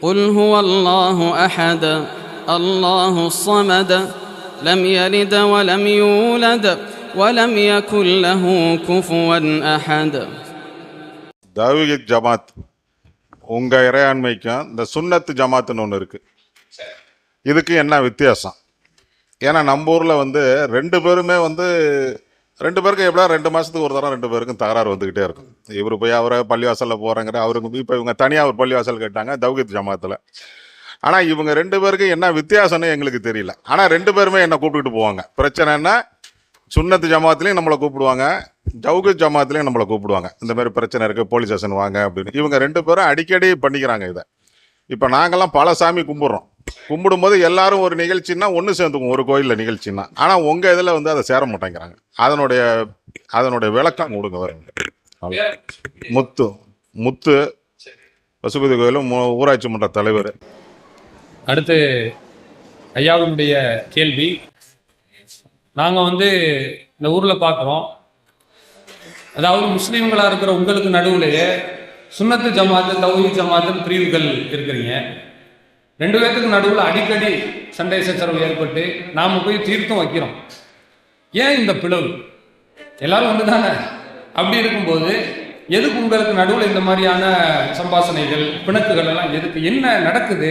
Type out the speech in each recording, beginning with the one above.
قل هو الله احد الله الصمد لم يلد ولم يولد ولم يكن له كفوا احد தௌஹீத் ஜமாத் உங்கள் இறையாண்மைக்கும் இந்த சுன்னத்து ஜமாத்துன்னு ஒன்று இருக்குது இதுக்கு என்ன வித்தியாசம் ஏன்னா நம்ம ஊரில் வந்து ரெண்டு பேருமே வந்து ரெண்டு பேருக்கும் எப்படியா ரெண்டு மாதத்துக்கு ஒரு தரம் ரெண்டு பேருக்கும் தகராறு வந்துக்கிட்டே இருக்கும். இவர் போய் அவரை பள்ளிவாசலில் போகிறேங்கிற அவருக்கு இப்போ இவங்க தனியாக ஒரு பள்ளிவாசல் கேட்டாங்க தௌகித் ஜமாத்தில். ஆனால் இவங்க ரெண்டு பேருக்கும் என்ன வித்தியாசம்னு எங்களுக்கு தெரியல. ஆனால் ரெண்டு பேருமே என்னை கூப்பிட்டுட்டு போவாங்க. பிரச்சனைன்னா சுண்ணத்து ஜமாத்துலேயும் நம்மளை கூப்பிடுவாங்க ஜவுகத் ஜமாத்துலேயும் நம்மளை கூப்பிடுவாங்க. இந்த மாதிரி பிரச்சனை இருக்குது போலீஸ் ஸ்டேஷன் வாங்க அப்படின்னு. இவங்க ரெண்டு பேரும் அடிக்கடி பண்ணிக்கிறாங்க இதை. இப்போ நாங்கள்லாம் பல சாமி கும்பிட்றோம். கும்பிடும்போது எல்லாரும் ஒரு நிகழ்ச்சின்னா ஒன்று சேர்ந்துக்கும் ஒரு கோயிலில் நிகழ்ச்சின்னா. ஆனால் உங்கள் இதில் வந்து அதை சேர மாட்டேங்கிறாங்க. அதனுடைய அதனுடைய விளக்கம் கொடுங்க வருங்க முத்து முத்து பசுபதி கோயிலும் மு- ஊராட்சி மன்ற தலைவர். அடுத்து ஐயாவினுடைய கேள்வி. நாங்கள் வந்து இந்த ஊரில் பார்க்குறோம் அதாவது முஸ்லீம்களாக இருக்கிற உங்களுக்கு நடுவுலேயே சுண்ணத்து ஜமாத்து தௌஹி ஜமாத்துன்னு பிரிவுகள் இருக்கிறீங்க. ரெண்டு பேர்த்துக்கு நடுவில் அடிக்கடி சண்டை சச்சரவு ஏற்பட்டு நாம் போய் தீர்த்தம் வைக்கிறோம். ஏன் இந்த பிளவு? எல்லாரும் ஒன்று தானே அப்படி இருக்கும்போது எதுக்கு உங்களுக்கு நடுவில் இந்த மாதிரியான சம்பாசனைகள் பிணக்குகள் எல்லாம் எதுக்கு? என்ன நடக்குது?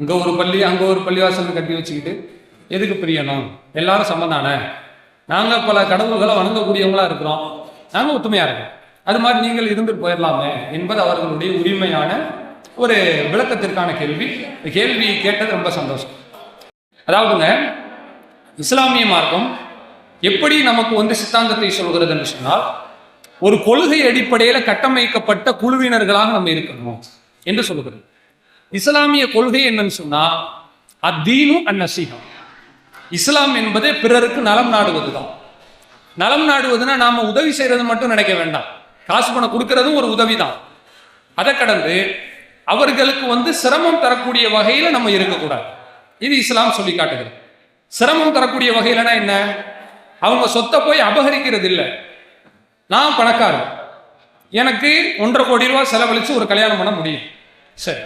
இங்கே ஒரு பள்ளி அங்கே ஒரு பள்ளிவாசல் கட்டி வச்சுக்கிட்டு எதுக்கு பிரியணும்? எல்லாரும் சமந்தானே நாங்கள் பல கடவுள்களை வணங்கக்கூடியவங்களாக இருக்கிறோம். நாங்கள் ஒத்துமையாக இருக்கோம். அது மாதிரி நீங்கள் இருந்துட்டு போயிடலாமே என்பது அவர்களுடைய உரிமையான ஒரு விளக்கத்திற்கான கேள்வி. கேள்வி கேட்டது ரொம்ப சந்தோஷம். அதாவதுங்க இஸ்லாமிய மார்க்கம் எப்படி நமக்கு வந்து சித்தாந்தத்தை சொல்கிறது என்று சொன்னால் ஒரு கொள்கை அடிப்படையில் கட்டமைக்கப்பட்ட குழுவினர்களாக நம்ம இருக்கணும் என்று சொல்லுகிறது இஸ்லாமிய கொள்கை என்னன்னு சொன்னா அத்தீனும் அந்நசீகம் இஸ்லாம் என்பது பிறருக்கு நலம் நாடுவது தான் நலம் நாடுவதுன்னா நாம உதவி செய்யறது மட்டும் நினைக்க வேண்டாம். காசு பணம் கொடுக்கறதும் ஒரு உதவி தான் அதை கடந்து அவர்களுக்கு வந்து சிரமம் தரக்கூடிய வகையில நம்ம இருக்கக்கூடாது. இது இஸ்லாம் சொல்லி காட்டுகிறது. சிரமம் தரக்கூடிய வகையிலனா என்ன? அவங்க சொத்தை போய் அபகரிக்கிறது இல்லை நான் பணக்காரன். எனக்கு ஒன்றரை கோடி ரூபாய் செலவழித்து ஒரு கல்யாணம் பண்ண முடியும். சரி.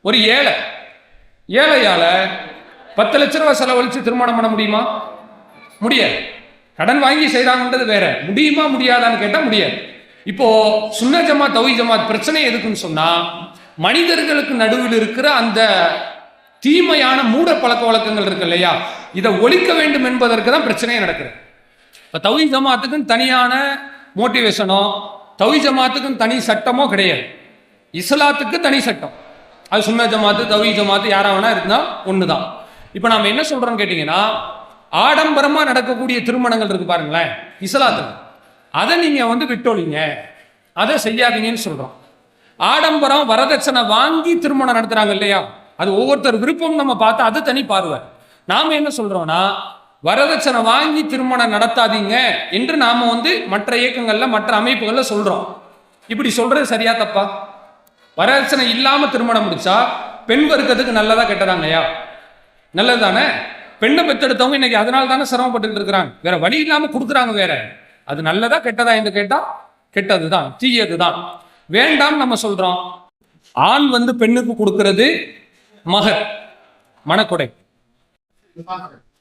ஒரு ஏழை. ஏழையால் பத்து லட்ச ரூபாய் செலவழித்து திருமணம் பண்ண முடியுமா? முடியாது. கடன் வாங்கி செய்கிறாங்கன்றது வேற. முடியுமா முடியாதான்னு கேட்டால் முடியாது. இப்போ சுன்ன ஜமாத் தௌஹி ஜமாத் பிரச்சனை எதுக்குன்னு சொன்னால் மனிதர்களுக்கு நடுவில் இருக்கிற அந்த தீமையான மூட பழக்க வழக்கங்கள் இருக்கு இல்லையா? இதை ஒழிக்க வேண்டும் என்பதற்கு தான் பிரச்சனையே நடக்குது. இப்போ தவி ஜமாத்துக்கும் தனியான மோட்டிவேஷனோ தவி ஜமாத்துக்கும் தனி சட்டமோ கிடையாது. இஸ்லாத்துக்கு தனி சட்டம். அது சுன்ன ஜமாத்து தவி ஜமாத்து யாரா வேணா இருந்தால் ஒன்று தான் இப்போ நாம் என்ன சொல்றோம்னு கேட்டிங்கன்னா ஆடம்பரமாக நடக்கக்கூடிய திருமணங்கள் இருக்கு பாருங்களேன் இஸ்லாத்துக்கு. அதை நீங்கள் வந்து விட்டொழிங்க. அதை செய்யாதீங்கன்னு சொல்கிறோம் ஆடம்பரம் வரதட்சணை வாங்கி திருமணம் நடத்துறாங்க இல்லையா? அது ஒவ்வொருத்தர் விருப்பம் நம்ம பார்த்தா அது தனி பார்வை. நாம என்ன சொல்றோம்னா வரதட்சணை வாங்கி திருமணம் நடத்தாதீங்க என்று நாம வந்து மற்ற இயக்கங்கள்ல மற்ற அமைப்புகள்ல சொல்றோம். இப்படி சொல்றது சரியா தப்பா? வரதட்சணை இல்லாம திருமணம் முடிச்சா பெண் வர்க்கத்துக்கு நல்லதா கெட்டதாங்கய்யா நல்லது தானே பெண்ணை பெத்தெடுத்தவங்க இன்னைக்கு அதனால தானே சிரமப்பட்டுக்கிட்டு இருக்கிறாங்க. வேற வழி இல்லாம கொடுக்குறாங்க வேற. அது நல்லதா கெட்டதா என்று கேட்டா தீயது தான் வேண்டாம் நம்ம சொல்றோம். ஆண் வந்து பெண்ணுக்கு கொடுக்கிறது மகர் மணக்கொடை.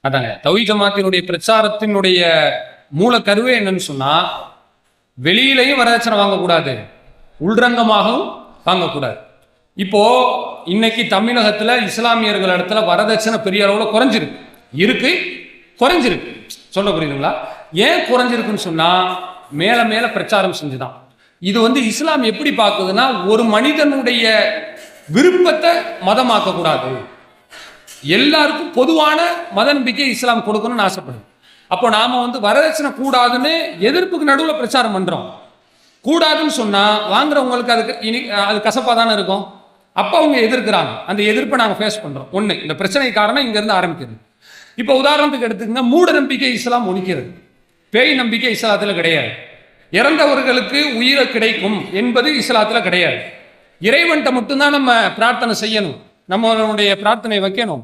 அதாங்க. தவி ஜமாத்தினுடைய பிரச்சாரத்தினுடைய மூல கருவே என்னன்னு சொன்னா வெளியிலையும் வரதட்சணை வாங்கக்கூடாது உள்ரங்கமாகவும் வாங்கக்கூடாது. இப்போ இன்னைக்கு தமிழகத்துல இஸ்லாமியர்கள் இடத்துல வரதட்சணை பெரிய அளவுல குறைஞ்சிருக்கு. இருக்கு குறைஞ்சிருக்கு. சொல்ல புரியுதுங்களா? ஏன் குறைஞ்சிருக்குன்னு சொன்னா மேல மேல பிரச்சாரம் செஞ்சுதான். இது வந்து இஸ்லாம் எப்படி பார்க்குதுன்னா ஒரு மனிதனுடைய விருப்பத்தை மதமாக்க கூடாது எல்லாருக்கும் பொதுவான மத நம்பிக்கை இஸ்லாம் கொடுக்கணும்னு ஆசைப்படுது. அப்போ நாம வந்து வரதட்சணை கூடாதுன்னு எதிர்ப்புக்கு நடுவில் பிரச்சாரம் பண்றோம். கூடாதுன்னு சொன்னா வாங்குறவங்களுக்கு அதுக்கு இனி அது கசப்பாக தானே இருக்கும். அப்போ அவங்க எதிர்க்கிறாங்க. அந்த எதிர்ப்பை நாங்கள் ஃபேஸ் பண்ணுறோம் ஒன்று இந்த பிரச்சனை காரணம் இங்கேருந்து ஆரம்பிக்கிறது. இப்போ உதாரணத்துக்கு எடுத்துக்கங்க மூட நம்பிக்கை இஸ்லாம் ஒழிக்கிறது. பேய் நம்பிக்கை இஸ்லாத்தில் கிடையாது. இறந்தவர்களுக்கு உயிரை கிடைக்கும் என்பது இஸ்லாத்தில் கிடையாது. இறைவன்கிட்ட மட்டும்தான் நம்ம பிரார்த்தனை செய்யணும். நம்மளுடைய பிரார்த்தனை வைக்கணும்.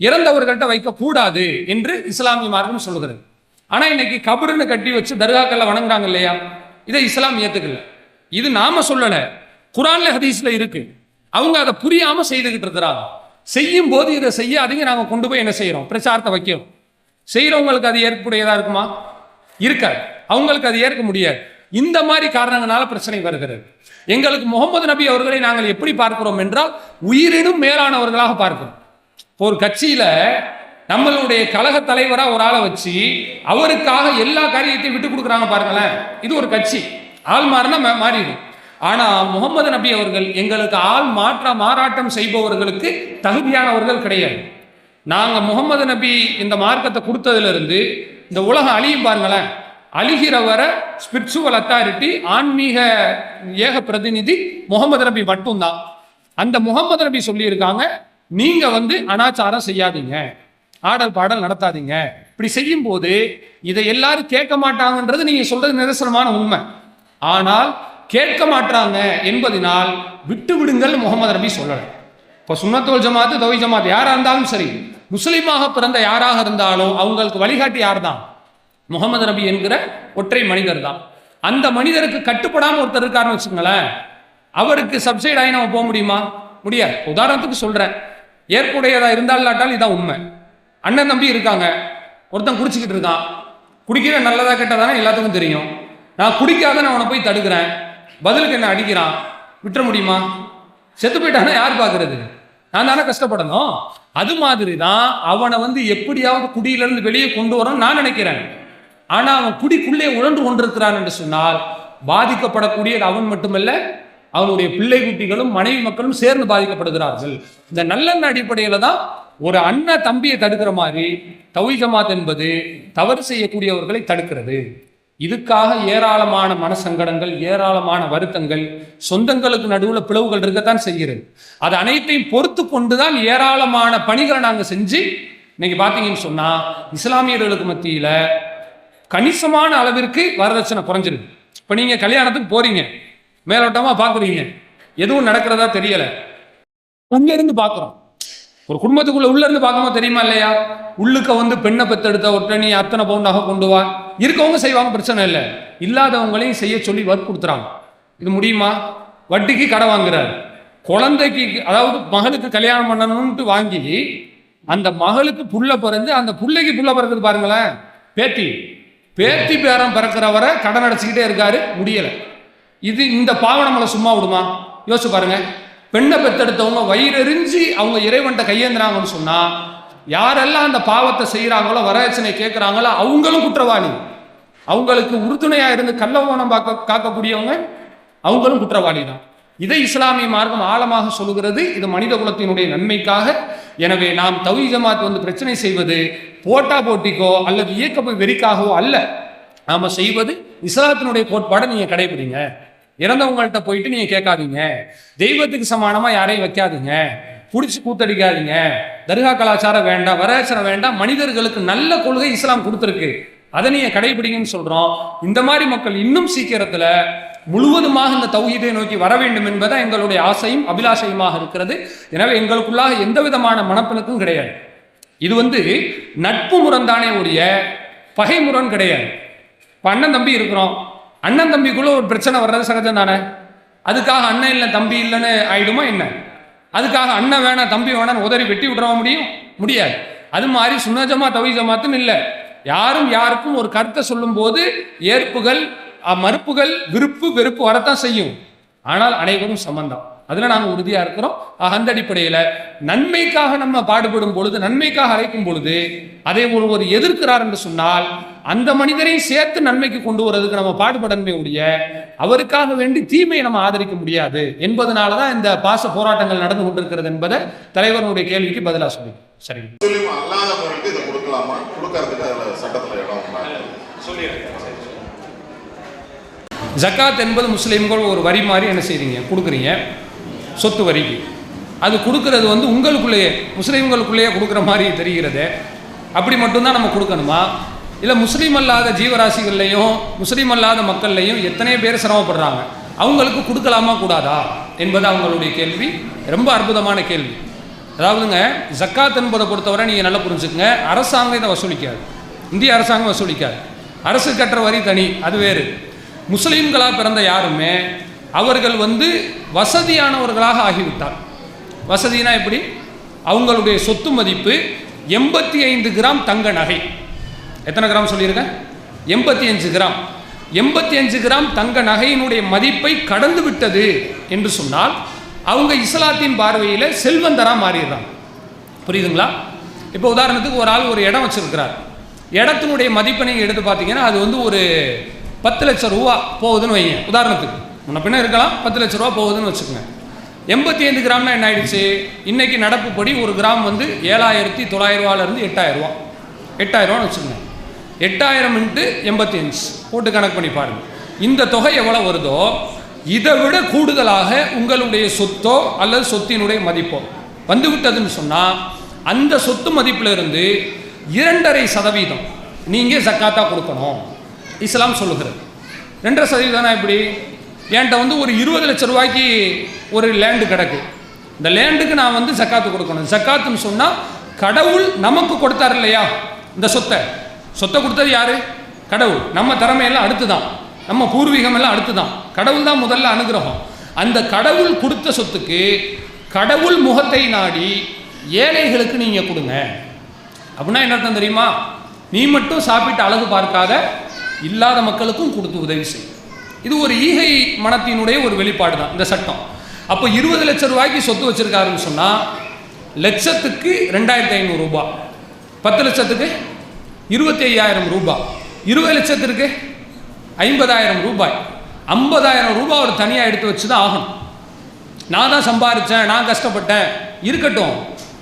இறந்தவர்கள்ட்ட வைக்கக்கூடாது என்று இஸ்லாமிய மார்க்கம் சொல்கிறது ஆனால் இன்னைக்கு கபருன்னு கட்டி வச்சு தர்காக்கள்ல வணங்குறாங்க இல்லையா? இதை இஸ்லாம் ஏற்றுக்கல இது நாம சொல்லலை. குரான்ல ஹதீஸ்ல இருக்கு. அவங்க அதை புரியாம செய்துகிட்டு இருக்கிறாங்க செய்யும் போது இதை செய்யாதீங்க நாங்கள் கொண்டு போய் என்ன செய்யறோம்? பிரச்சாரத்தை வைக்கிறோம் செய்கிறவங்களுக்கு அது ஏற்புடையதாக இருக்குமா? இருக்காது. அவங்களுக்கு அது ஏற்க முடியாது. இந்த மாதிரி காரணங்களால பிரச்சனை வருகிறது. எங்களுக்கு முகமது நபி அவர்களை நாங்கள் எப்படி பார்க்கிறோம் என்றால் உயிரினும் மேலானவர்களாக பார்க்கிறோம். இப்போ ஒரு கட்சியில நம்மளுடைய கழக தலைவராக ஒரு ஆளை வச்சு அவருக்காக எல்லா காரியத்தையும் விட்டு கொடுக்குறாங்க பாருங்களேன். இது ஒரு கட்சி. ஆள் மாறினா மாறிடும். ஆனா முகமது நபி அவர்கள் எங்களுக்கு ஆள் மாற்ற மாறாட்டம் செய்பவர்களுக்கு தகுதியானவர்கள் கிடையாது. நாங்கள் முகமது நபி இந்த மார்க்கத்தை கொடுத்ததுல இருந்து இந்த உலகம் அழியும் பாருங்களேன். அழிகிற ஸ்பிரிச்சுவல் அத்தாரிட்டி ஆன்மீக ஏக பிரதிநிதி முகமது நபி மட்டும்தான். அந்த முகமது நபி சொல்லியிருக்காங்க நீங்க வந்து அனாச்சாரம் செய்யாதீங்க. ஆடல் பாடல் நடத்தாதீங்க. இப்படி செய்யும் போது இதை எல்லாரும் கேட்க மாட்டாங்கன்றது நீங்க சொல்றது நிரசனமான உண்மை. ஆனால் கேட்க மாட்டாங்க என்பதனால் விட்டு விடுங்கள் முகமது நபி சொல்லலை. இப்போ சுண்ணத்தோல் ஜமாத்து தவி ஜமாத் யாராக இருந்தாலும் சரி முஸ்லீமாக பிறந்த யாராக இருந்தாலும் அவங்களுக்கு வழிகாட்டி யார் தான் முகமது நபி என்கிற ஒற்றை மனிதர் தான். அந்த மனிதருக்கு கட்டுப்படாமல் ஒருத்தர் இருக்காருன்னு வச்சுக்கோங்களேன் அவருக்கு சப்சைட் ஆகி நம்ம போக முடியுமா? முடியாது. உதாரணத்துக்கு சொல்கிறேன் ஏற்புடையதாக இருந்தால் இல்லாட்டால் இதான் உண்மை. அண்ணன் தம்பி இருக்காங்க. ஒருத்தன் குடிச்சிக்கிட்டு இருக்கான். குடிக்கிற நல்லதாக கெட்டதானே எல்லாத்துக்கும் தெரியும். நான் குடிக்காத நான் அவனை போய் தடுக்கிறேன். பதிலுக்கு என்ன அடிக்கிறான்? விட்டுற முடியுமா? செத்து போயிட்டானா யார் பார்க்கறது நான் தானே கஷ்டப்படணும். அது மாதிரி தான் அவனை வந்து எப்படியாவது குடியிலேருந்து வெளியே கொண்டு வரணும்னு நான் நினைக்கிறேன். ஆனால் அவன் குடிக்குள்ளே உழன்று கொண்டிருக்கிறான் என்று சொன்னால் பாதிக்கப்படக்கூடியது அவன் மட்டுமல்ல அவனுடைய பிள்ளை குட்டிகளும் மனைவி மக்களும் சேர்ந்து பாதிக்கப்படுகிறார்கள். இந்த நல்லெண்ண அடிப்படையில் தான் ஒரு அண்ணன் தம்பியை தடுக்கிற மாதிரி தவி ஜமாத் என்பது தவறு செய்யக்கூடியவர்களை தடுக்கிறது. இதுக்காக ஏராளமான மனசங்கடங்கள் ஏராளமான வருத்தங்கள் சொந்தங்களுக்கு நடுவில் பிளவுகள் இருக்கத்தான் செய்கிறது. அது அனைத்தையும் பொறுத்து கொண்டுதான் ஏராளமான பணிகளை நாங்கள் செஞ்சு இன்னைக்கு பார்த்தீங்கன்னு சொன்னால் இஸ்லாமியர்களுக்கு மத்தியில் கணிசமான அளவிற்கு வரதட்சணை குறைஞ்சிருக்கு இப்போ நீங்கள் கல்யாணத்துக்கு போறீங்க. மேலோட்டமாக பார்க்குறீங்க எதுவும் நடக்கிறதா தெரியல. அங்க இருந்து பார்க்குறோம் ஒரு குடும்பத்துக்குள்ள உள்ள இருந்து பார்க்கும்போது தெரியுமா இல்லையா? உள்ளுக்க வந்து பெண்ணை பெத்தெடுத்த ஒருத்த நீ அத்தனை பவுண்டாக கொண்டு வா. இருக்கவங்க செய்வாங்க பிரச்சனை இல்லை. இல்லாதவங்களையும் செய்ய சொல்லி வற்புறுத்துறாங்க இது முடியுமா? வட்டிக்கு கடை வாங்குறாரு. குழந்தைக்கு அதாவது மகளுக்கு கல்யாணம் பண்ணணும்ட்டு வாங்கி அந்த மகளுக்கு புள்ள பிறந்து அந்த புள்ளைக்கு புள்ள பிறக்குது பாருங்களேன். பேத்தி பேத்தி பேரம் பிறக்கிறவரை கடன் அடைச்சிக்கிட்டே இருக்காரு முடியலை. இது இந்த பாவம் நம்மளை சும்மா விடுமா? யோசிச்சு பாருங்க. பெண்ணை பெத்தெடுத்தவங்க வயிறெறிஞ்சு அவங்க இறைவன்ட்ட கையேந்துறாங்கன்னு சொன்னா யாரெல்லாம் அந்த பாவத்தை செய்யறாங்களோ வரதட்சணை கேட்குறாங்களோ அவங்களும் குற்றவாளி. அவங்களுக்கு உறுதுணையா இருந்து கள்ளவனம் பார்க்க காக்கக்கூடியவங்க அவங்களும் குற்றவாளி தான் இதை இஸ்லாமிய மார்க்கம் ஆழமாக சொல்லுகிறது. இது மனித குலத்தினுடைய நன்மைக்காக எனவே நாம் தவி ஜமாத் வந்து பிரச்சனை செய்வது போட்டா போட்டிக்கோ அல்லது இயக்க வெறிக்காகவோ அல்ல. நாம் செய்வது இஸ்லாத்தினுடைய கோட்பாடை நீங்கள் கடைபிடிங்க இறந்தவங்கள்ட்ட போயிட்டு நீங்கள் கேட்காதீங்க. தெய்வத்துக்கு சமானமாக யாரையும் வைக்காதீங்க. பிடிச்சி கூத்தடிக்காதீங்க. தர்கா கலாச்சாரம் வேண்டாம் வரலாச்சாரம் வேண்டாம். மனிதர்களுக்கு நல்ல கொள்கை இஸ்லாம் கொடுத்துருக்கு. அதை நீங்க கடைபிடிங்கன்னு சொல்றோம். இந்த மாதிரி மக்கள் இன்னும் சீக்கிரத்துல முழுவதுமாக இந்த தௌஹீதை நோக்கி வர வேண்டும் என்பதை எங்களுடைய ஆசையும் அபிலாஷையுமாக இருக்கிறது. எனவே எங்களுக்குள்ளாக எந்த விதமான மனப்பிணக்கும் கிடையாது. இது வந்து நட்பு முரண்தானே உடைய பகை முரண் கிடையாது. இப்போ அண்ணன் தம்பி இருக்கிறோம். அண்ணன் தம்பிக்குள்ள ஒரு பிரச்சனை வர்றது சகஜம் தானே? அதுக்காக அண்ணன் இல்லை தம்பி இல்லைன்னு ஆயிடுமா என்ன? அதுக்காக அண்ணன் வேணாம் தம்பி வேணாம்னு உதறி வெட்டி விடுறவ முடியும்? முடியாது. அது மாதிரி சுனஜமா தவி ஜமாத்துன்னு இல்லை. யாரும் யாருக்கும் ஒரு கருத்தை சொல்லும்போது ஏற்புகள் மறுப்புகள் விருப்பு வெறுப்பு வரத்தான் செய்யும். ஆனால் அனைவரும் சம்பந்தம் அதுல நாங்க உறுதியா இருக்கிறோம். அந்த அடிப்படையில நன்மைக்காக நம்ம பாடுபடும் பொழுது நன்மைக்காக அழைக்கும் பொழுது அதை ஒருவர் எதிர்க்கிறார் என்று சொன்னால் அந்த மனிதரையும் சேர்த்து நன்மைக்கு கொண்டு வர்றதுக்கு நம்ம பாடுபடன்மை உடைய அவருக்காக வேண்டி தீமையை நம்ம ஆதரிக்க முடியாது என்பதனால தான் இந்த பாச போராட்டங்கள் நடந்து கொண்டிருக்கிறது என்பதை தலைவருடைய கேள்விக்கு பதிலாக சொல்லி சரி இடம் ஜக்காத் என்பது முஸ்லீம்கள் ஒரு வரி மாதிரி என்ன செய்றீங்க? கொடுக்குறீங்க. சொத்து வரிக்கு அது கொடுக்கறது வந்து உங்களுக்குள்ளேயே முஸ்லீம்களுக்குள்ளேயே கொடுக்குற மாதிரி தெரிகிறது. அப்படி மட்டும்தான் நம்ம கொடுக்கணுமா? இல்லை முஸ்லீம் அல்லாத ஜீவராசிகள்லையும் முஸ்லீம் அல்லாத மக்கள்லையும் எத்தனை பேர் சிரமப்படுறாங்க? அவங்களுக்கு கொடுக்கலாமா கூடாதா? என்பது அவங்களுடைய கேள்வி. ரொம்ப அற்புதமான கேள்வி. அதாவதுங்க ஜக்காத் என்பதை பொறுத்தவரை நீங்கள் நல்லா புரிஞ்சுக்கங்க. அரசாங்கம் இதை வசூலிக்காது. இந்திய அரசாங்கம் வசூலிக்காது. அரசு கட்டுற வரி தனி அது வேறு. முஸ்லீம்களாக பிறந்த யாருமே அவர்கள் வந்து வசதியானவர்களாக ஆகிவிட்டார். வசதினா எப்படி? அவங்களுடைய சொத்து மதிப்பு எண்பத்தி ஐந்து கிராம் தங்க நகை. எத்தனை கிராம் சொல்லியிருக்கேன் எண்பத்தி அஞ்சு கிராம். எண்பத்தி அஞ்சு கிராம் தங்க நகையினுடைய மதிப்பை கடந்து விட்டது என்று சொன்னால் அவங்க இஸ்லாத்தின் பார்வையில் செல்வந்தராக மாறிடுறாங்க. புரியுதுங்களா? இப்போ உதாரணத்துக்கு ஒரு ஆள் ஒரு இடம் வச்சிருக்கிறார். இடத்தினுடைய மதிப்பை நீங்கள் எடுத்து பார்த்தீங்கன்னா அது வந்து ஒரு பத்து லட்சம் ரூபா போகுதுன்னு வைங்க. உதாரணத்துக்கு முன்ன பின்ன இருக்கலாம் பத்து லட்ச ரூபா போகுதுன்னு வச்சுக்கோங்க. எண்பத்தி ஐந்து கிராம்னா என்ன ஆயிடுச்சு? இன்னைக்கு நடப்புப்படி ஒரு கிராம் வந்து ஏழாயிரத்தி தொள்ளாயிரம் ரூபாலேருந்து எட்டாயிரம் வச்சுக்கோங்க. எட்டாயிரம் இன்ட்டு எண்பத்தி அஞ்சு போட்டு கணக்கு பண்ணி பாருங்க. இந்த தொகை எவ்வளோ வருதோ இதை விட கூடுதலாக உங்களுடைய சொத்தோ அல்லது சொத்தினுடைய மதிப்போ. வந்துவிட்டதுன்னு சொன்னால் அந்த சொத்து மதிப்பிலிருந்து இரண்டரை சதவீதம். நீங்கள் ஜக்காத்தா கொடுக்கணும். இஸ்லாம் சொல்லுகிறது. ரெண்டரை சதவீதம்னா எப்படி? என்கிட்ட வந்து ஒரு இருபது லட்ச ரூபாய்க்கு ஒரு லேண்டு கிடக்கு. இந்த லேண்டுக்கு நான் வந்து ஜக்காத்து கொடுக்கணும். ஜக்காத்துன்னு சொன்னால் கடவுள் நமக்கு கொடுத்தார் இல்லையா? இந்த சொத்தை. சொத்தை கொடுத்தது யார்? கடவுள். நம்ம திறமையெல்லாம் அடுத்து தான் நம்ம பூர்வீகம் எல்லாம் அடுத்து தான் கடவுள் தான் முதல்ல அனுகிரகம். அந்த கடவுள் கொடுத்த சொத்துக்கு கடவுள் முகத்தை நாடி ஏழைகளுக்கு நீங்கள் கொடுங்க. அப்படின்னா என்ன அர்த்தம் தெரியுமா? நீ மட்டும் சாப்பிட்டு அழகு பார்க்காத இல்லாத மக்களுக்கும் கொடுத்து உதவி செய். இது ஒரு ஈகை மனத்தினுடைய ஒரு வெளிப்பாடு தான் இந்த சட்டம். அப்போ இருபது லட்சம் ரூபாய்க்கு சொத்து வச்சிருக்காருன்னு சொன்னால் லட்சத்துக்கு ரெண்டாயிரத்தி ஐநூறு ரூபாய் பத்து லட்சத்துக்கு இருபத்தி ஐயாயிரம் ரூபாய் இருபது லட்சத்திற்கு ஐம்பதாயிரம் ரூபாய். ஐம்பதாயிரம் ரூபாய் ஒரு தனியாக எடுத்து வச்சு தான் ஆகணும். நான் தான் சம்பாரித்தேன் நான் கஷ்டப்பட்டேன் இருக்கட்டும்.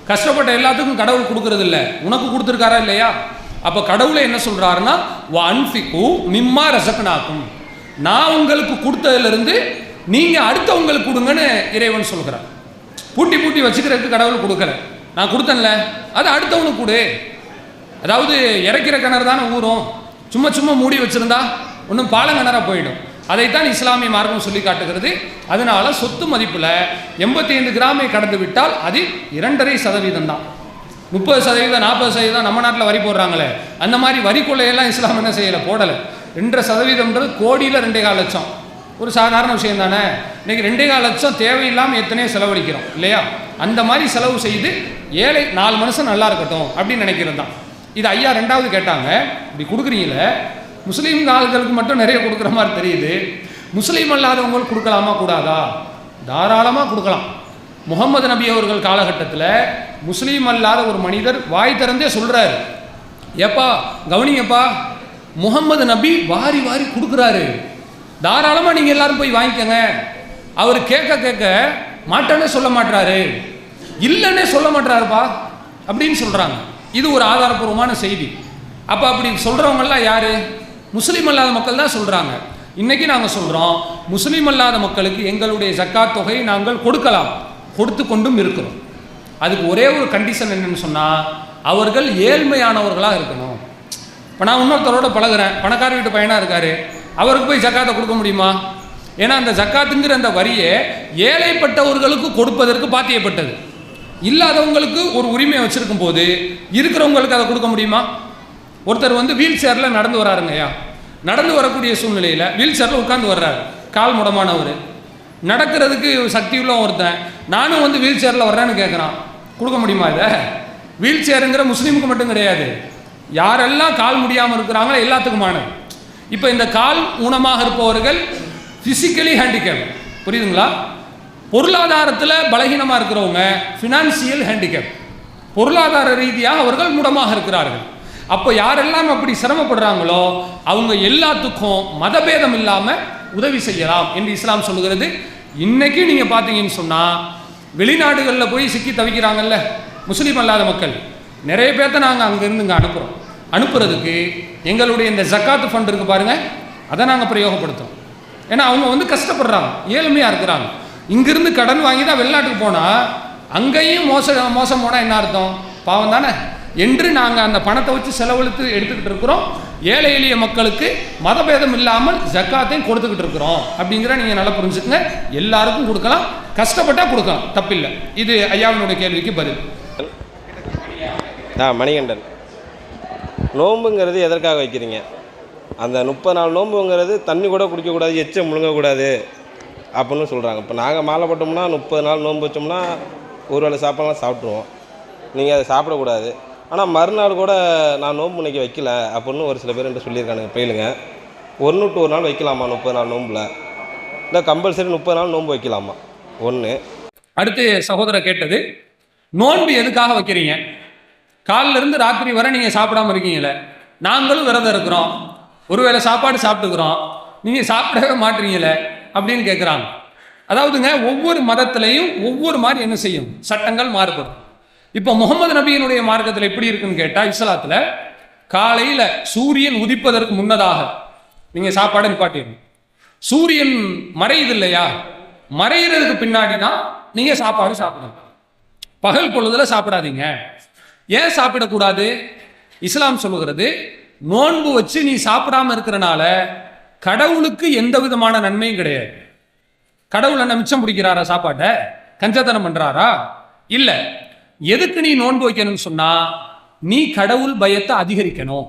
கஷ்டப்பட்ட எல்லாத்துக்கும் கடவுள் கொடுக்கறது இல்லை உனக்கு கொடுத்துருக்காரா இல்லையா? அப்போ கடவுளை என்ன சொல்றாருன்னா அன்பிக்கு அன்ஃபிக்கு மிம்மா ரசக்கனாக்கும் நான் உங்களுக்கு கொடுத்ததுலேருந்து நீங்க அடுத்தவங்களுக்கு கொடுங்கன்னு இறைவன் சொல்கிறார். பூட்டி பூட்டி வச்சுக்கிறதுக்கு கடவுள் கொடுக்கல. நான் கொடுத்தேன்ல அது அடுத்தவனுக்கு கொடு. அதாவது இறக்கிற கிணறு தானே ஊறும் சும்மா சும்மா மூடி வச்சிருந்தா ஒன்றும் பாலங்கிணறாக போயிடும். அதைத்தான் இஸ்லாமிய மார்க்கம் சொல்லி காட்டுகிறது. அதனால சொத்து மதிப்பில் எண்பத்தி ஐந்து கிராமை கடந்து விட்டால் அது இரண்டரை சதவீதம் தான். முப்பது சதவீதம் நாற்பது சதவீதம் நம்ம நாட்டில் வரி போடுறாங்களே. அந்த மாதிரி வரி கொள்ளையெல்லாம் இஸ்லாம் என்ன செய்யலை? போடலை. ரெண்டரை சதவீதம்ன்றது கோடியில் ரெண்டே கால் லட்சம். ஒரு சாதாரண விஷயம் தானே? இன்னைக்கு ரெண்டே கால் லட்சம் தேவையில்லாமல் எத்தனையோ செலவழிக்கிறோம் இல்லையா? அந்த மாதிரி செலவு செய்து ஏழை நாலு மனுஷன் நல்லா இருக்கட்டும் அப்படின்னு நினைக்கிறது தான். இது ஐயா ரெண்டாவது கேட்டாங்க. இப்படி கொடுக்குறீங்களே முஸ்லீம் ஆளுகளுக்கு மட்டும் நிறைய கொடுக்குற மாதிரி தெரியுது. முஸ்லீம் அல்லாதவங்களுக்கு கொடுக்கலாமா கூடாதா? தாராளமாக கொடுக்கலாம். முகமது நபி அவர்கள் காலகட்டத்தில் முஸ்லீம் அல்லாத ஒரு மனிதர் வாய் திறந்தே சொல்கிறாரு ஏப்பா கவனிங்கப்பா முகமது நபி வாரி வாரி கொடுக்குறாரு. தாராளமாக நீங்கள் எல்லாரும் போய் வாங்கிக்கோங்க. அவர் கேட்க கேட்க மாட்டேன்னே சொல்ல மாட்டாரு இல்லைன்னே சொல்ல மாட்டாருப்பா அப்படின்னு சொல்கிறாங்க இது ஒரு ஆதாரப்பூர்வமான செய்தி. அப்போ அப்படி சொல்கிறவங்கெல்லாம் யார்? முஸ்லீம் அல்லாத மக்கள் தான் சொல்கிறாங்க இன்றைக்கி நாங்கள் சொல்கிறோம் முஸ்லீம் அல்லாத மக்களுக்கு எங்களுடைய ஜக்காத் தொகையை நாங்கள் கொடுக்கலாம். கொடுத்து கொண்டும் இருக்கிறோம். அதுக்கு ஒரே ஒரு கண்டிஷன் என்னென்னு சொன்னால் அவர்கள் ஏழ்மையானவர்களாக இருக்கணும். இப்போ நான் இன்னொருத்தரோட பழகுறேன். பணக்கார வீட்டு பையனாக இருக்காரு. அவருக்கு போய் ஜக்காத்தை கொடுக்க முடியுமா? ஏன்னா அந்த ஜக்காத்துங்கிற அந்த வரியை ஏழைப்பட்டவர்களுக்கு கொடுப்பதற்கு பாத்தியப்பட்டது. இல்லாதவங்களுக்கு ஒரு உரிமை வச்சுருக்கும் போது இருக்கிறவங்களுக்கு அதை கொடுக்க முடியுமா? ஒருத்தர் வந்து வீல் சேரில் நடந்து வராருங்கய்யா நடந்து வரக்கூடிய சூழ்நிலையில் வீல் சேரில் உட்காந்து வர்றாரு. கால் முடமானவர். நடக்கிறதுக்கு சக்தி உள்ள ஒருத்தன். நானும் வந்து வீல் சேரில் வர்றேன்னு கேட்குறான் கொடுக்க முடியுமா இதை? வீல் சேருங்கிற முஸ்லீமுக்கு மட்டும் கிடையாது. யாரெல்லாம் கால் முடியாமல் இருக்கிறாங்களோ எல்லாத்துக்குமானது இப்போ இந்த கால் ஊனமாக இருப்பவர்கள் ஃபிசிக்கலி ஹேண்டிகேப் புரியுதுங்களா? பொருளாதாரத்தில் பலகீனமாக இருக்கிறவங்க ஃபினான்சியல் ஹேண்டிகேப் பொருளாதார ரீதியாக அவர்கள் மூடமாக இருக்கிறார்கள். அப்போ யாரெல்லாம் அப்படி சிரமப்படுறாங்களோ அவங்க எல்லாத்துக்கும் மதபேதம் இல்லாமல் உதவி செய்யலாம் என்று இஸ்லாம் சொல்லுகிறது. இன்னைக்கு நீங்கள் பார்த்தீங்கன்னு சொன்னால் வெளிநாடுகளில் போய் சிக்கி தவிக்கிறாங்கல்ல முஸ்லீம் அல்லாத மக்கள். நிறைய பேர்த்த நாங்கள் அங்கேருந்து இங்கே அனுப்புகிறோம் அனுப்புறதுக்கு எங்களுடைய இந்த ஜக்காத்து ஃபண்ட் இருக்கு பாருங்க அதை நாங்கள் பிரயோகப்படுத்தோம் ஏன்னா அவங்க வந்து கஷ்டப்படுறாங்க ஏழ்மையாக இருக்கிறாங்க. இங்கிருந்து கடன் வாங்கி தான் வெளிநாட்டுக்கு போனால் அங்கேயும் மோச மோசம் போனால் என்ன அர்த்தம்? பாவம் தானே? என்று நாங்கள் அந்த பணத்தை வச்சு செலவழித்து எடுத்துக்கிட்டு இருக்கிறோம். ஏழை எளிய மக்களுக்கு மதபேதம் இல்லாமல் ஜக்காத்தையும் கொடுத்துக்கிட்டு இருக்கிறோம். அப்படிங்கிற நீங்கள் நல்லா புரிஞ்சுக்கங்க. எல்லாருக்கும் கொடுக்கலாம். கஷ்டப்பட்டால் கொடுக்கலாம். தப்பில்லை. இது ஐயாவினுடைய கேள்விக்கு பதில். ஆ மணிகண்டன். நோம்புங்கிறது எதற்காக வைக்கிறீங்க? அந்த முப்பது நாள் நோன்புங்கிறது தண்ணி கூட குடிக்கக்கூடாது எச்சம் முழுங்கக்கூடாது அப்படின்னு சொல்கிறாங்க இப்போ நாங்கள் மாலை போட்டோம்னா முப்பது நாள் நோன்பு வச்சோம்னா ஒரு வேளை சாப்பாடுலாம் சாப்பிட்ருவோம் நீங்கள் அதை சாப்பிடக்கூடாது. ஆனால் மறுநாள் கூட நான் நோன்பு இன்னைக்கு வைக்கல. அப்படின்னு ஒரு சில பேர் என்கிட்ட சொல்லியிருக்கானுங்க. பயிலுங்க ஒன்று டு ஒரு நாள் வைக்கலாமா? முப்பது நாள் நோம்பில் இல்லை கம்பல்சரி முப்பது நாள் நோன்பு வைக்கலாமா? ஒன்று அடுத்து சகோதரர் கேட்டது நோன்பு எதுக்காக வைக்கிறீங்க? காலைல இருந்து ராத்திரி வரை நீங்கள் சாப்பிடாம இருக்கீங்களே நாங்களும் விரதம் இருக்கிறோம். ஒருவேளை சாப்பாடு சாப்பிட்டுக்கிறோம். நீங்கள் சாப்பிடவே மாட்டீங்களே அப்படின்னு கேட்குறாங்க அதாவதுங்க ஒவ்வொரு மதத்திலையும் ஒவ்வொரு மாதிரி என்ன செய்யும்? சட்டங்கள் மாறுபடும். இப்போ முகமது நபியினுடைய மார்க்கத்தில் எப்படி இருக்குன்னு கேட்டால் இஸ்லாத்தில் காலையில் சூரியன் உதிப்பதற்கு முன்னதாக நீங்கள் சாப்பாடை நிப்பாட்டிடணும். சூரியன் மறையுது இல்லையா? மறைகிறதுக்கு பின்னாடி தான் நீங்கள் சாப்பாடு சாப்பிடணும். பகல் பொழுதில் சாப்பிடாதீங்க. ஏன் சாப்பிடக்கூடாது? இஸ்லாம் சொல்லுகிறது நோன்பு வச்சு நீ சாப்பிடாம இருக்கிறனால கடவுளுக்கு எந்த விதமான நன்மையும் கிடையாது. கடவுள் என்ன மிச்சம் பிடிக்கிறாரா சாப்பாட்டை? கஞ்சத்தனம் பண்றாரா? இல்லை எதுக்கு நீ நோன்பு வைக்கணும்னு சொன்னா நீ கடவுள் பயத்தை அதிகரிக்கணும்.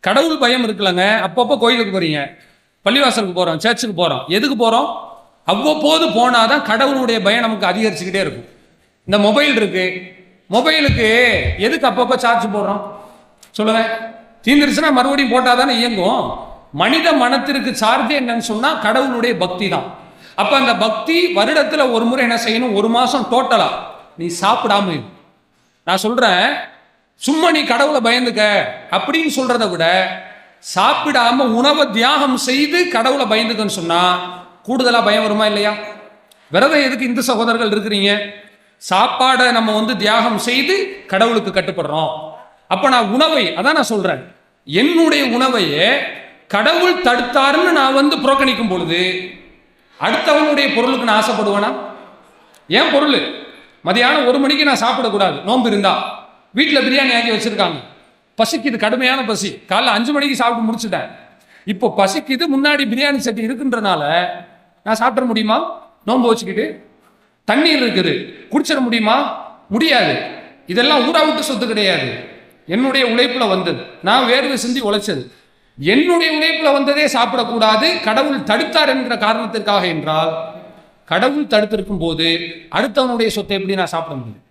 கடவுள் பயம் இருக்குல்லங்க. அப்பப்போ கோயிலுக்கு போறீங்க. பள்ளிவாசலுக்கு போறோம் சர்ச்சுக்கு போறோம். எதுக்கு போறோம்? அவ்வப்போது போனாதான் கடவுளுடைய பயம் நமக்கு அதிகரிச்சுக்கிட்டே இருக்கும். இந்த மொபைல் இருக்கு. மொபைலுக்கு எதுக்கு அப்பப்போ சார்ஜ் போடுறோம்? சொல்லுங்க. தீந்துருச்சுன்னா மறுபடியும் போட்டால் தானே இயங்கும். மனித மனத்திற்கு சார்ஜ் என்னன்னு சொன்னால் கடவுளுடைய பக்தி தான். அப்போ அந்த பக்தி வருடத்தில் ஒரு முறை என்ன செய்யணும்? ஒரு மாதம் டோட்டலாக நீ சாப்பிடாம நான் சொல்றேன் சும்மா நீ கடவுளை பயந்துக்க. அப்படின்னு சொல்றதை விட சாப்பிடாம உணவை தியாகம் செய்து கடவுளை பயந்துக்கன்னு சொன்னா கூடுதலா பயம் வருமா இல்லையா? விரதம் எதுக்கு இந்து சகோதரர்கள் இருக்கிறீங்க? சாப்பாடை நம்ம வந்து தியாகம் செய்து கடவுளுக்கு கட்டுப்படுறோம். அப்ப நான் உணவை அதான் நான் சொல்றேன். என்னுடைய உணவையே கடவுள் தடுத்தாருன்னு நான் வந்து புறக்கணிக்கும் பொழுது அடுத்தவனுடைய பொருளுக்கு நான் ஆசைப்படுவேனா? ஏன் பொருள்? மதியானம் ஒரு மணிக்கு நான் சாப்பிடக்கூடாது. நோன்பு இருந்தா. வீட்டில் பிரியாணி ஆக்கி வச்சுருக்காங்க. பசிக்குது கடுமையான பசி. காலைல அஞ்சு மணிக்கு சாப்பிட்டு முடிச்சுட்டேன். இப்போ பசிக்குது முன்னாடி பிரியாணி சட்டி இருக்குன்றனால நான் சாப்பிட முடியுமா? நோன்பு வச்சுக்கிட்டு. தண்ணீர் இருக்குது. குடிச்சிட முடியுமா? முடியாது. இதெல்லாம் ஊரா விட்டு சொத்து கிடையாது. என்னுடைய உழைப்பில் வந்தது. நான் வேர்வை சிந்தி உழைச்சது. என்னுடைய உழைப்பில் வந்ததே சாப்பிடக்கூடாது. கடவுள் தடுத்தார் என்கிற காரணத்திற்காக என்றால் கடவுள் தடுத்திருக்கும் போது அடுத்தவனுடைய சொத்தை எப்படி நான் சாப்பிட முடியும்?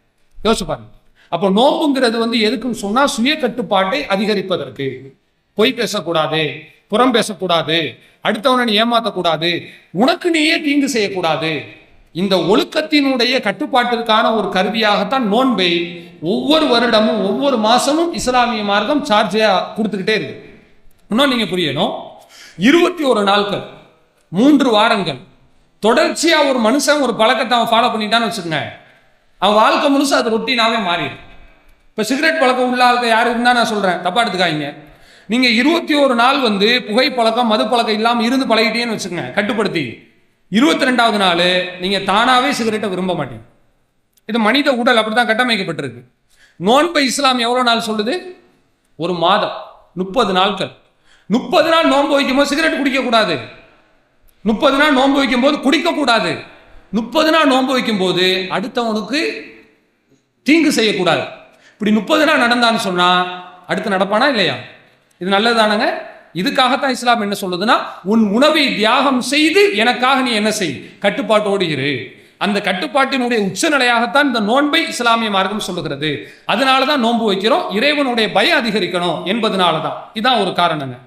யோசிச்சு பாருங்க. அப்போ நோம்புங்கிறது வந்து எதுக்குன்னு சொன்னால் சுய கட்டுப்பாட்டை அதிகரிப்பதற்கு. பொய் பேசக்கூடாது புறம் பேசக்கூடாது அடுத்தவனை நீ ஏமாத்தக்கூடாது உனக்கு நீயே தீங்கு செய்யக்கூடாது. இந்த ஒழுக்கத்தினுடைய கட்டுப்பாட்டிற்கான ஒரு கருவியாகத்தான் நோன்பை ஒவ்வொரு வருடமும் ஒவ்வொரு மாசமும் இஸ்லாமிய மார்க்கம் சார்ஜையா கொடுத்துக்கிட்டே இருக்கு. இன்னும் நீங்க புரியணும். இருபத்தி ஒரு நாட்கள் மூன்று வாரங்கள் தொடர்ச்சியாக ஒரு மனுஷன் ஒரு பழக்கத்தை அவன் ஃபாலோ பண்ணிட்டான்னு வச்சுக்கோங்க. அவன் வாழ்க்கை முழுசு அது ரொட்டீனாகவே மாறிடும். இப்போ சிகரெட் பழக்கம் உள்ள ஆளுக்கு யாரு இருந்தால் நான் சொல்கிறேன் தப்பா எடுத்துக்காதீங்க. நீங்கள் இருபத்தி ஒரு நாள் வந்து புகை பழக்கம் மது பழக்கம் இல்லாமல் இருந்து பழகிட்டேன்னு வச்சுக்கோங்க. கட்டுப்படுத்தி. இருபத்தி ரெண்டாவது நாள் நீங்கள் தானாகவே சிகரெட்டை விரும்ப மாட்டீங்க. இது மனித உடல் அப்படிதான் கட்டமைக்கப்பட்டிருக்கு. நோன்பை இஸ்லாம் எவ்வளோ நாள் சொல்லுது? ஒரு மாதம். முப்பது நாட்கள். முப்பது நாள் நோன்பு வைக்கும்போது சிகரெட் குடிக்கக்கூடாது. முப்பது நாள் நோன்பு வைக்கும்போது குடிக்கக்கூடாது. முப்பது நாள் நோன்பு வைக்கும்போது அடுத்தவனுக்கு தீங்கு செய்யக்கூடாது. இப்படி முப்பது நாள் நடந்தான்னு சொன்னால் அடுத்து நடப்பானா இல்லையா? இது நல்லதுதானங்க? இதுக்காகத்தான் இஸ்லாம் என்ன சொல்லுதுன்னா உன் உணவை தியாகம் செய்து எனக்காக நீ என்ன செய்? கட்டுப்பாட்டோடு இரு. அந்த கட்டுப்பாட்டினுடைய உச்சநிலையாகத்தான் இந்த நோன்பை இஸ்லாமிய மார்க்கம் சொல்லுகிறது. அதனால தான் நோன்பு வைக்கிறோம் இறைவனுடைய பயம் அதிகரிக்கணும் என்பதனால தான் இதான் ஒரு காரணங்க.